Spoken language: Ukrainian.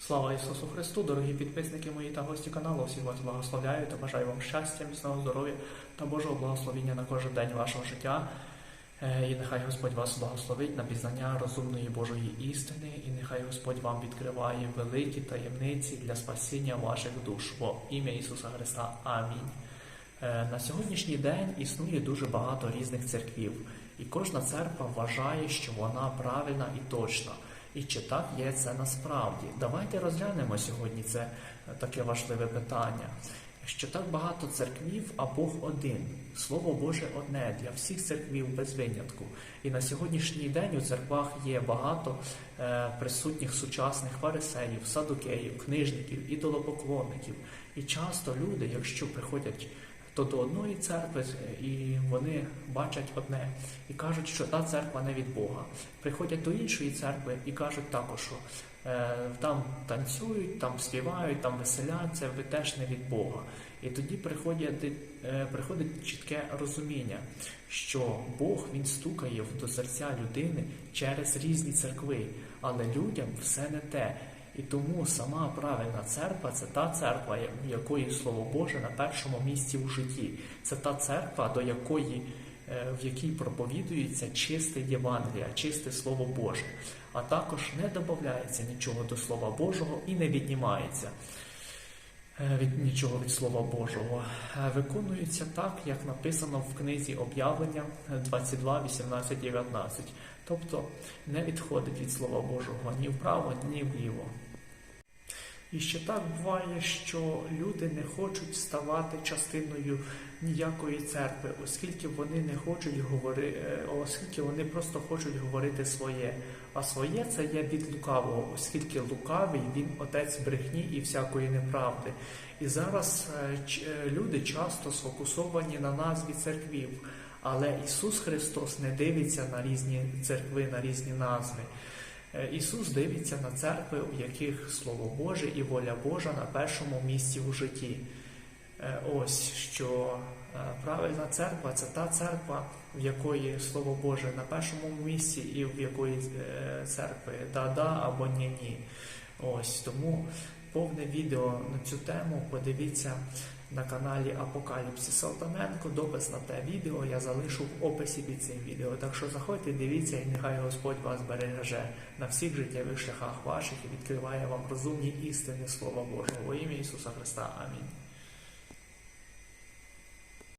Слава Ісусу Христу, дорогі підписники мої та гості каналу. Всіх вас благословляю та бажаю вам щастя, міцного здоров'я та Божого благословіння на кожен день вашого життя. Е, І нехай Господь вас благословить на пізнання розумної Божої істини, і нехай Господь вам відкриває великі таємниці для спасіння ваших душ. Во ім'я Ісуса Христа. Амінь. Е, На сьогоднішній день існує дуже багато різних церквів, і кожна церква вважає, що вона правильна і точна. І чи так є це насправді? Давайте розглянемо сьогодні це е, таке важливе питання. Що так багато церквів, а Бог один. Слово Боже одне для всіх церквів без винятку. І на сьогоднішній день у церквах є багато е, присутніх сучасних фарисеїв, садукеїв, книжників, ідолопоклонників. І часто люди, якщо приходять то до одної церкви е, і вони бачать одне і кажуть, що та церква не від Бога. Приходять до іншої церкви і кажуть також, що е, там танцюють, там співають, там веселяться, ви теж не від Бога. І тоді приходять, е, приходить чітке розуміння, що Бог він стукає до серця людини через різні церкви, але людям все не те. І тому сама правильна церква це та церква, в якої Слово Боже на першому місці у житті. Це та церква, до якої, е, в якій проповідується чисте Євангелія, чисте Слово Боже. А також не додається нічого до Слова Божого і не віднімається е, від нічого від Слова Божого. Е, Виконується так, як написано в книзі об'явлення 22, 18, 19. Тобто не відходить від Слова Божого ні вправо, ні вліво. І ще так буває, що люди не хочуть ставати частиною ніякої церкви, оскільки вони не хочуть говорити, оскільки вони просто хочуть говорити своє. А своє це є від лукавого, оскільки лукавий він отець брехні і всякої неправди. І зараз е, е, люди часто сфокусовані на назві церквів, але Ісус Христос не дивиться на різні церкви, на різні назви. Е, Ісус дивиться на церкви, у яких Слово Боже і воля Божа на першому місці у житті. Е, Ось що е, правильна церква це та церква, в якої Слово Боже на першому місці, і в якої церкви да-да або ні-ні. Ось тому повне відео на цю тему подивіться на каналі Апокаліпсі Салтаненко. Допис на те відео я залишу в описі під цим відео. Так що заходьте, дивіться, і нехай Господь вас береже на всіх життєвих шляхах ваших і відкриває вам розумні істини Слова Божого. Во ім'я Ісуса Христа. Амінь.